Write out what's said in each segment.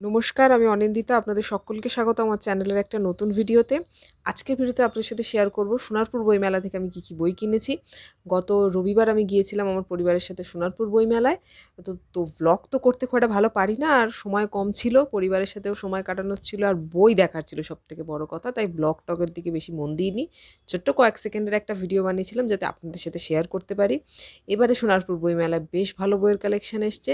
নমস্কার, আমি অনিন্দিতা, আপনাদের সকলকে স্বাগত আমার চ্যানেলের একটা নতুন ভিডিওতে। আজকের ভিডিওতে আপনাদের সাথে শেয়ার করব সোনারপুর বইমেলা থেকে আমি কী কী বই কিনেছি। গত রবিবার আমি গিয়েছিলাম আমার পরিবারের সাথে সোনারপুর বইমেলায় তো তো ব্লগ তো করতে খুব একটা ভালো পারি না, আর সময় কম ছিল, পরিবারের সাথেও সময় কাটানোর ছিল, আর বই দেখার ছিল সব থেকে বড় কথা, তাই ব্লগ টগের দিকে বেশি মন দিইনি। ছোট্ট কয়েক সেকেন্ডের একটা ভিডিও বানিয়েছিলাম যাতে আপনাদের সাথে শেয়ার করতে পারি। এবারে সোনারপুর বইমেলায় বেশ ভালো বইয়ের কালেকশান এসছে।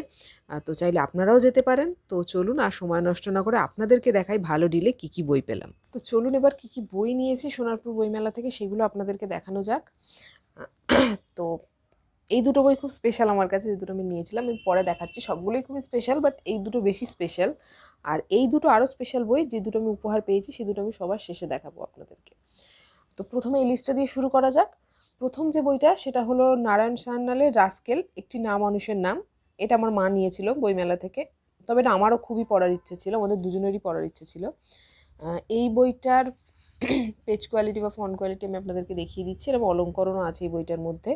তো চাইলে আপনারাও যেতে পারেন। তো চলুন আর সময় নষ্ট না করে আপনাদেরকে দেখাই ভালো ডিলে কী কী বই পেলাম। তো চলুন এবার কী কী বই নিয়েছি সোনারপুর বইমেলা থেকে, সেগুলো আপনাদেরকে দেখানো যাক। তো এই দুটো বই খুব স্পেশাল আমার কাছে, যে দুটো আমি নিয়েছিলাম, আমি পরে দেখাচ্ছি। সবগুলোই খুবই স্পেশাল বাট এই দুটো বেশি স্পেশাল আর এই দুটো আরও স্পেশাল বই, যে দুটো আমি উপহার পেয়েছি, সে দুটো আমি সবার শেষে দেখাবো আপনাদেরকে। তো প্রথমে এই লিস্টটা দিয়ে শুরু করা যাক। প্রথম যে বইটা, সেটা হলো নারায়ণ সান্যালের রাস্কেল, একটি নাম মানুষের নাম। এটা আমার মা নিয়েছিল বইমেলা থেকে। তবে এটা আমারও খুবই পড়ার ইচ্ছে ছিল, আমাদের দুজনেরই পড়ার ইচ্ছে ছিল। এই বইটার পেজ কোয়ালিটি বা ফন্ট কোয়ালিটি আমি আপনাদেরকে দেখিয়ে দিচ্ছি, এরকম অলঙ্করণও আছে এই বইটার মধ্যে।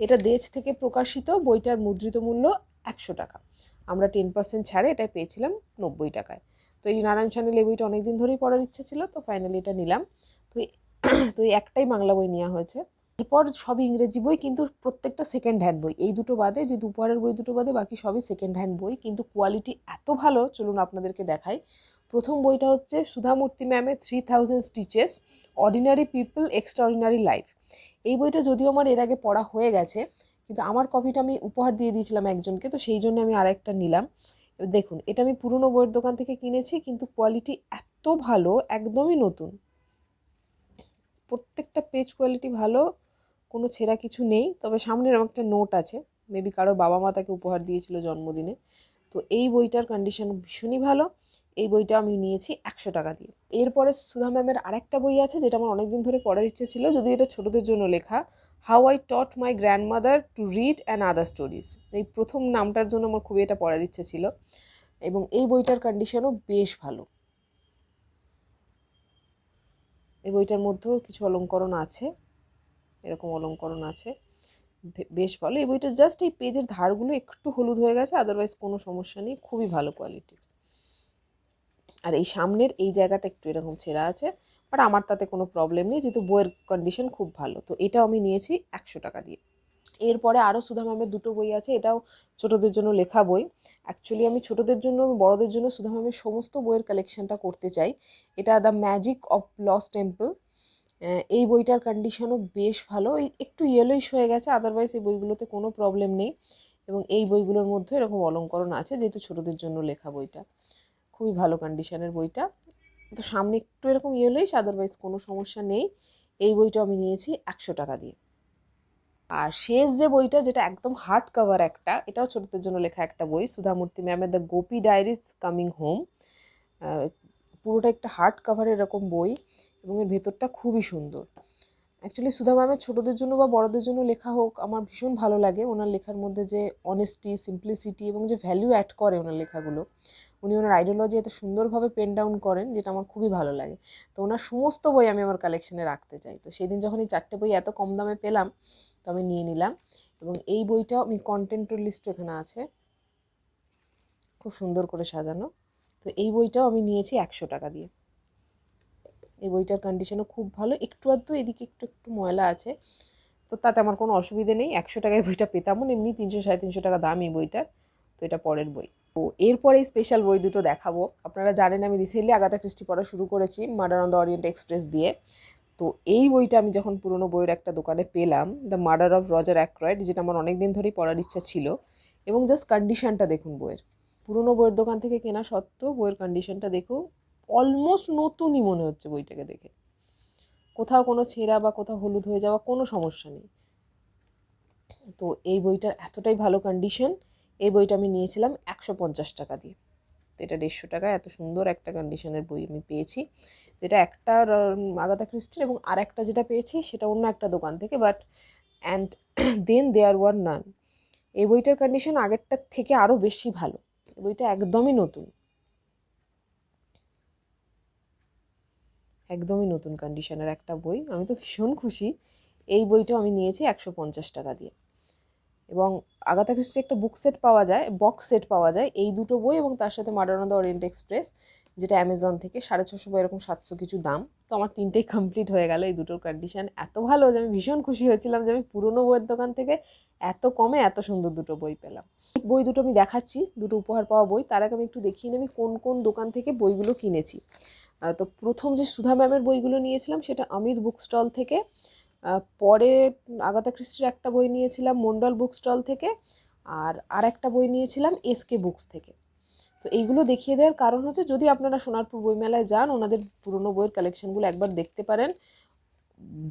এটা দেশ থেকে প্রকাশিত, বইটার মুদ্রিত মূল্য একশো টাকা। আমরা টেন পার্সেন্ট ছাড়ে এটা পেয়েছিলাম নব্বই টাকায়। তো এই নারায়ণ চ্যানেল এই বইটা অনেকদিন ধরেই পড়ার ইচ্ছে ছিল, তো ফাইনালি এটা নিলাম। তো তো এই একটাই বাংলা বই নেওয়া হয়েছে। এরপর সবই ইংরেজি বই, কিন্তু প্রত্যেকটা সেকেন্ড হ্যান্ড বই। এই দুটো বাদে, যে দুপুরের বই দুটো বাদে, বাকি সবই সেকেন্ড হ্যান্ড বই। কিন্তু কোয়ালিটি এত ভালো, চলুন আপনাদেরকে দেখাই। প্রথম বইটা হচ্ছে সুধামূর্তি ম্যামের three thousand stitches ordinary people extraordinary life এই বইটা যদিও আমার এর আগে পড়া হয়ে গেছে, কিন্তু আমার কপিটা আমি উপহার দিয়ে দিয়েছিলাম একজনকে, তো সেই জন্য আমি আরেকটা নিলাম। দেখুন, এটা আমি পুরনো বইয়ের দোকান থেকে কিনেছি, কিন্তু কোয়ালিটি এত ভালো, একদমই নতুন। প্রত্যেকটা পেজ কোয়ালিটি ভালো কোনো ছেঁড়া কিছু নেই, তবে সামনে এরকম একটা নোট আছে। মেবি কারোর বাবা মা তাকে উপহার দিয়েছিল জন্মদিনে। তো এই বইটার কন্ডিশন ভীষণই ভালো। এই বইটা আমি নিয়েছি একশো টাকা দিয়ে। এরপরে সুধা ম্যামের আরেকটা বই আছে, যেটা আমার অনেকদিন ধরে পড়ার ইচ্ছে ছিল যদি এটা ছোটদের জন্য লেখা। How I taught my grandmother to read and other stories এই প্রথম নামটার জন্য আমার খুবই এটা পড়ার ইচ্ছে ছিল। এবং এই বইটার কন্ডিশনও বেশ ভালো। এই বইটার মধ্যেও কিছু অলঙ্করণ আছে। এরকম অলঙ্করণ আছে। বেশ ভালো। এই বইটা জাস্ট এই পেজের ধারগুলো একটু হলুদ হয়ে গেছে আদারওয়াইজ কোনো সমস্যা নেই। খুবই ভালো কোয়ালিটির আর এই সামনের এই জায়গাটা একটু এরকম ছেঁড়া আছে বাট আমার তাতে কোনো প্রবলেম নেই, যেহেতু বইয়ের কন্ডিশন খুব ভালো। তো এটাও আমি নিয়েছি একশো টাকা দিয়ে। এরপরে আরও সুধা ম্যামের দুটো বই আছে, এটাও ছোটদের জন্য লেখা বই। অ্যাকচুয়ালি আমি ছোটদের জন্য বড়দের জন্য সুধা ম্যামের সমস্ত বইয়ের কালেকশনটা করতে চাই। এটা the magic of lost temple এই বইটার কন্ডিশনও বেশ ভালো। একটু ইয়েলোইশ হয়ে গেছে আদারওয়াইজ এই বইগুলোতে কোনো প্রবলেম নেই। এবং এই বইগুলোর মধ্যে এরকম অলঙ্করণ আছে, যেহেতু ছোটোদের জন্য লেখা বইটা। খুবই ভালো কন্ডিশনের বইটা। তো সামনে একটু এরকম ইয়েলোইশ আদারওয়াইজ কোনো সমস্যা নেই। এই বইটা আমি নিয়েছি একশো টাকা দিয়ে। আর শেষ যে বইটা, যেটা একদম হার্ড কভার একটা, এটাও ছোটদের জন্য লেখা একটা বই, সুধামূর্তি ম্যামের the Gopi diaries coming home পুরোটা একটা হার্ড কভারের এরকম বই এবং এর ভেতরটা খুবই সুন্দর। অ্যাকচুয়ালি সুধা ম্যামের ছোটোদের জন্য বা বড়দের জন্য লেখা হোক, আমার ভীষণ ভালো লাগে। ওনার লেখার মধ্যে যে অনেস্টি সিম্পলিসিটি এবং যে ভ্যালু অ্যাড করে ওনার লেখাগুলো, উনি ওনার আইডিওলজি এত সুন্দরভাবে পেন ডাউন করেন যেটা আমার খুবই ভালো লাগে। তো ওনার সমস্ত বই আমি আমার কালেকশনে রাখতে চাই। তো সেদিন যখন এই চারটে বই এত কম দামে পেলাম, তো আমি নিয়ে নিলাম এবং এই বইটাও আমি কন্টেন্টের লিস্ট এখানে আছে। খুব সুন্দর করে সাজানো। তো এই বইটাও আমি নিয়েছি একশো টাকা দিয়ে। এই বইটার কন্ডিশনও খুব ভালো। একটু আধটু এদিকে একটু একটু ময়লা আছে। তো তাতে আমার কোনো অসুবিধে নেই। একশো টাকায় বইটা পেতাম। এমনি তিনশো, সাড়ে তিনশো টাকা দাম এই বইটার। তো এটা পরের বই। তো এরপরে স্পেশাল বই দুটো দেখাবো। আপনারা জানেন আমি রিসেন্টলি আগাতা ক্রিস্টি পড়া শুরু করেছি murder on the Orient Express দিয়ে। তো এই বইটা আমি যখন পুরনো বইয়ের একটা দোকানে পেলাম the murder of Roger Ackroyd যেটা আমার অনেক দিন ধরেই পড়ার ইচ্ছা ছিল, এবং জাস্ট কন্ডিশনটা দেখুন বইয়ের। পুরনো বইয়ের দোকান থেকে কেনা সত্ত্বেও বইয়ের কন্ডিশনটা দেখুন অলমোস্ট নতুনই মনে হচ্ছে বইটাকে দেখে। কোথাও কোনো ছেঁড়া বা কোথাও হলুদ হয়ে যাওয়া কোনো সমস্যা নেই। তো এই বইটার এতটাই ভালো কন্ডিশন এই বইটা আমি নিয়েছিলাম একশো পঞ্চাশ টাকা দিয়ে। তো এটা দেড়শো টাকায় এত সুন্দর একটা কন্ডিশনের বই আমি পেয়েছি। তো এটা একটা আগাতা ক্রিস্টির এবং আর একটা যেটা পেয়েছি সেটা অন্য একটা দোকান থেকে but and then there were none এই বইটার কন্ডিশন আগেরটার থেকে আরও বেশি ভালো। বইটা একদমই নতুন। একদমই নতুন কন্ডিশনের একটা বই। আমি তো ভীষণ খুশি। এই বইটাও আমি নিয়েছি একশো পঞ্চাশ টাকা দিয়ে। এবং আগাথা ক্রিস্টি একটা বুক সেট পাওয়া যায় বক্স সেট পাওয়া যায়। এই দুটো বই এবং তার সাথে murder on the Orient Express যেটা অ্যামাজন থেকে সাড়ে ছশো বা এরকম সাতশো কিছু দাম। তো আমার তিনটেই কমপ্লিট হয়ে গেল এই দুটোর কন্ডিশন এত ভালো যে আমি ভীষণ খুশি হয়েছিলাম যে আমি পুরনো বইয়ের দোকান থেকে এত কমে এত সুন্দর দুটো বই পেলাম। বই দুটো আমি দেখাচ্ছি, দুটো উপহার পাওয়া বই। তার আগে আমি একটু দেখিয়ে আমি কোন কোন দোকান থেকে বইগুলো কিনেছি। তো প্রথম যে সুধা ম্যামের বইগুলো নিয়েছিলাম সেটা অমিত বুক স্টল থেকে পরে আগাতা ক্রিস্টির একটা বই নিয়েছিলাম মন্ডল বুক স্টল থেকে, আর আর একটা বই নিয়েছিলাম এসকে বুকস থেকে। তো এইগুলো দেখিয়ে দেওয়ার কারণ হচ্ছে, যদি আপনারা সোনারপুর বইমেলায় যান, ওনাদের পুরনো বইয়ের কালেকশনগুলো একবার দেখতে পারেন।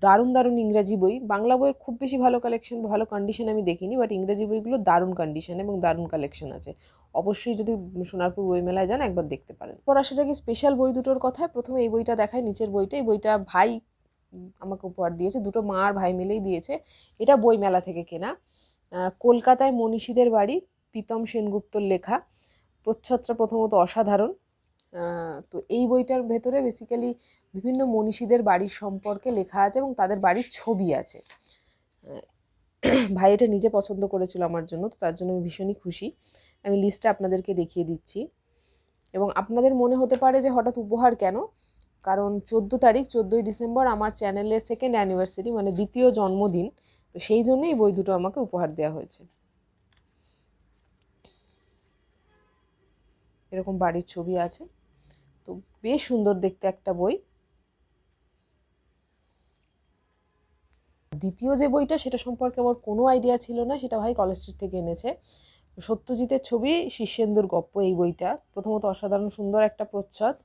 দারুণ দারুণ ইংরাজি বই, বাংলা বইয়ের খুব বেশি ভালো কালেকশন ভালো কন্ডিশন আমি দেখিনি বাট ইংরাজি বইগুলো দারুণ কন্ডিশন এবং দারুণ কালেকশন আছে। অবশ্যই যদি সোনারপুর বইমেলায় যান, একবার দেখতে পারেন। পর আসা যাক স্পেশাল বই দুটোর কথায়। প্রথমে এই বইটা দেখায়, নিচের বইটা। এই বইটা ভাই আমাকে উপহার দিয়েছে, দুটো মা আর ভাই মিলেই দিয়েছে। এটা বই মেলা থেকে কেনা। কলকাতায় মনীষীদের বাড়ি, প্রীতম সেনগুপ্তর লেখা। প্রচ্ছদটা প্রথমত অসাধারণ। তো এই বইটার ভেতরে বেসিক্যালি বিভিন্ন মনীষীদের বাড়ির সম্পর্কে লেখা আছে এবং তাদের বাড়ির ছবি আছে। ভাই এটা নিজে পছন্দ করেছিল আমার জন্য, তো তার জন্য আমি ভীষণই খুশি। আমি লিস্টটা আপনাদেরকে দেখিয়ে দিচ্ছি। এবং আপনাদের মনে হতে পারে যে হঠাৎ উপহার কেন? কারণ চোদ্দ তারিখ, চোদ্দোই ডিসেম্বর আমার চ্যানেলের সেকেন্ড অ্যানিভার্সারি মানে দ্বিতীয় জন্মদিন, তো সেই জন্যই বই দুটো আমাকে উপহার দেওয়া হয়েছে। এরকম বাড়ির ছবি আছে। বেশ সুন্দর দেখতে একটা বই। দ্বিতীয় যে বইটা, সেটা সম্পর্কে আমার কোনো আইডিয়া ছিল না, সেটা ভাই কলেজ স্ট্রিট থেকে এনেছে। সত্যজিতের ছবি শীর্ষেন্দুর গপ্প এই বইটা। প্রথমত অসাধারণ সুন্দর একটা প্রচ্ছদ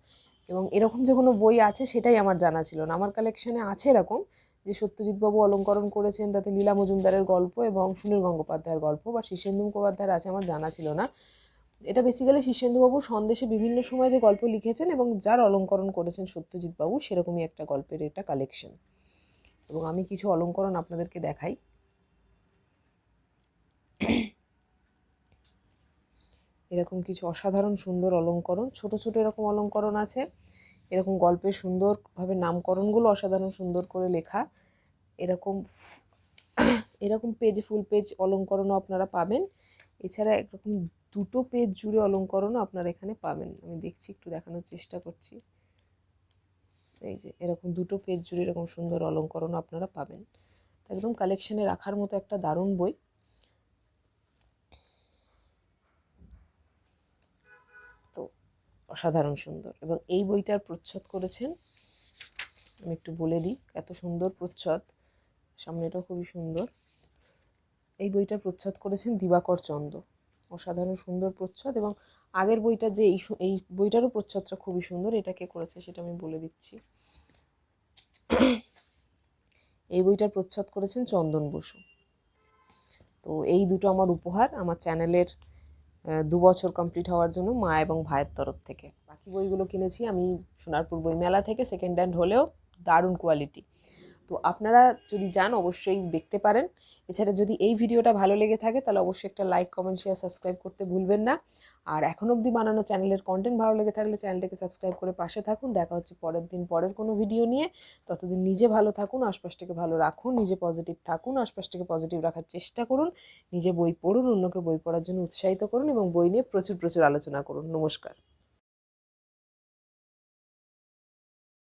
এবং এরকম যে কোনো বই আছে, সেটাই আমার জানা ছিল না। আমার কালেকশানে আছে এরকম যে সত্যজিৎবাবু অলঙ্করণ করেছেন, তাতে লীলা মজুমদারের গল্প এবং সুনীল গঙ্গোপাধ্যায়ের গল্প বা শীর্ষেন্দু মুখোপাধ্যায়ের আছে, আমার জানা ছিল না। এটা বেসিক্যালি শীর্ষেন্দুবাবু সন্দেশে বিভিন্ন সময় যে গল্প লিখেছেন এবং যার অলঙ্করণ করেছেন সত্যজিৎবাবু, সেরকমই একটা গল্পের এটা কালেকশন এবং আমি কিছু অলঙ্করণ আপনাদেরকে দেখাই। এরকম কিছু অসাধারণ সুন্দর অলঙ্করণ, ছোট ছোট এরকম অলঙ্করণ আছে। এরকম গল্পের সুন্দরভাবে নামকরণগুলো অসাধারণ সুন্দর করে লেখা। এরকম এরকম পেজ ফুল পেজ অলঙ্করণও আপনারা পাবেন। এছাড়া এরকম দুটো পেজ জুড়ে অলঙ্করণও আপনারা এখানে পাবেন। আমি দেখছি, একটু দেখানোর চেষ্টা করছি। এই যে, এরকম দুটো পেজ জুড়ে এরকম সুন্দর অলঙ্করণও আপনারা পাবেন। একদম কালেকশনে রাখার মতো একটা দারুণ বই। তো, অসাধারণ সুন্দর। এবং এই বইটার প্রচ্ছদ করেছেন, আমি একটু বলে দিই, এত সুন্দর প্রচ্ছদ, সামনেটাও খুবই সুন্দর। এই বইটার প্রচ্ছদ করেছেন দিবাকর চন্দ। অসাধারণ সুন্দর প্রচ্ছদ এবং আগের বইটা যে এই এই বইটারও প্রচ্ছদটা খুবই সুন্দর এটাকে করেছে সেটা আমি বলে দিচ্ছি। এই বইটার প্রচ্ছদ করেছেন চন্দন বসু। তো এই দুটো আমার উপহার আমার চ্যানেলের দু বছর কমপ্লিট হওয়ার জন্য মা এবং ভাইয়ের তরফ থেকে। বাকি বইগুলো কিনেছি আমি সোনারপুর বইমেলা থেকে সেকেন্ড হ্যান্ড হলেও দারুণ কোয়ালিটি তো আপনারা যদি যান, অবশ্যই দেখতে পারেন। এছাড়া যদি এই ভিডিওটা ভালো লেগে থাকে, তাহলে অবশ্যই একটা লাইক কমেন্ট শেয়ার সাবস্ক্রাইব করতে ভুলবেন না। আর এখন অবধি বানানো চ্যানেলের কন্টেন্ট ভালো লেগে থাকলে চ্যানেলটাকে সাবস্ক্রাইব করে পাশে থাকুন। দেখা হচ্ছে পরের দিন পরের কোনো ভিডিও নিয়ে। ততদিন নিজে ভালো থাকুন, আশপাশটাকে ভালো রাখুন, নিজে পজিটিভ থাকুন, আশপাশটাকে পজিটিভ রাখার চেষ্টা করুন, নিজে বই পড়ুন, অন্যকে বই পড়ার জন্য উৎসাহিত করুন এবং বই নিয়ে প্রচুর প্রচুর আলোচনা করুন। নমস্কার।